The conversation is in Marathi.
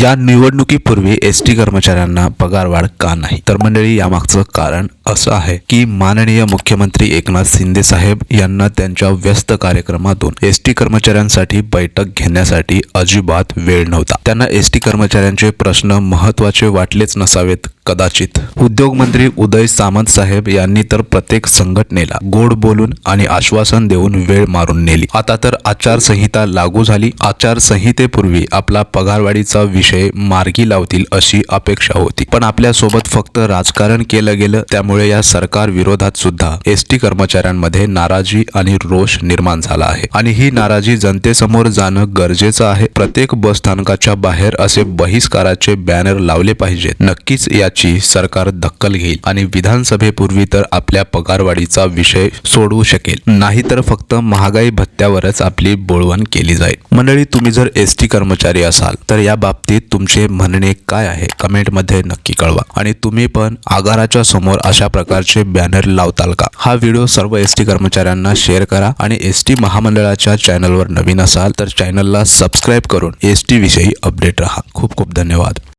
या निवडणुकीपूर्वी एस टी कर्मचाऱ्यांना पगारवाढ का नाही? तर मंडळी यामागचं कारण असं आहे की माननीय मुख्यमंत्री एकनाथ शिंदे साहेब यांना त्यांच्या व्यस्त कार्यक्रमातून एस टी कर्मचाऱ्यांसाठी बैठक घेण्यासाठी अजिबात वेळ नव्हता. त्यांना एस टी कर्मचाऱ्यांचे प्रश्न महत्त्वाचे वाटलेच नसावेत कदाचित. उद्योगमंत्री उदय सामंत साहेब यांनी तर प्रत्येक संघटनेला गोड बोलून आणि आश्वासन देऊन वेळ मारून नेली. आता तर आचारसंहिता लागू झाली. आचारसंहितेपूर्वी आपला पगारवाढीचा विषय मार्गी लावतील अशी अपेक्षा होती. पण आपल्यासोबत फक्त राजकारण केलं गेलं त्यामुळे या सरकार विरोधात सुद्धा एस टी कर्मचाऱ्यांमध्ये नाराजी आणि रोष निर्माण झाला आहे. आणि ही नाराजी जनतेसमोर जाणं गरजेचं आहे. प्रत्येक बस स्थानकाच्या बाहेर असे बहिष्काराचे बॅनर लावले पाहिजेत. नक्कीच या याची सरकार दखल घेईल आणि विधानसभेपूर्वी तर आपल्या पगारवाढीचा विषय सोडवू शकेल. नाहीतर फक्त महागाई भत्त्यावरच आपली बोळवण केली जाईल. मंडळी तुम्ही जर एस टी कर्मचारी असाल तर या बाबतीत तुमचे म्हणणे काय आहे? कमेंटमध्ये नक्की कळवा. आणि तुम्ही पण आगाराच्या समोर अशा प्रकारचे बॅनर लावताल का? हा व्हिडिओ सर्व एस टी कर्मचाऱ्यांना शेअर करा आणि एस टी महामंडळाच्या चॅनलवर नवीन असाल तर चॅनलला सबस्क्राईब करून एस टी विषयी अपडेट राहा. खूप खूप धन्यवाद.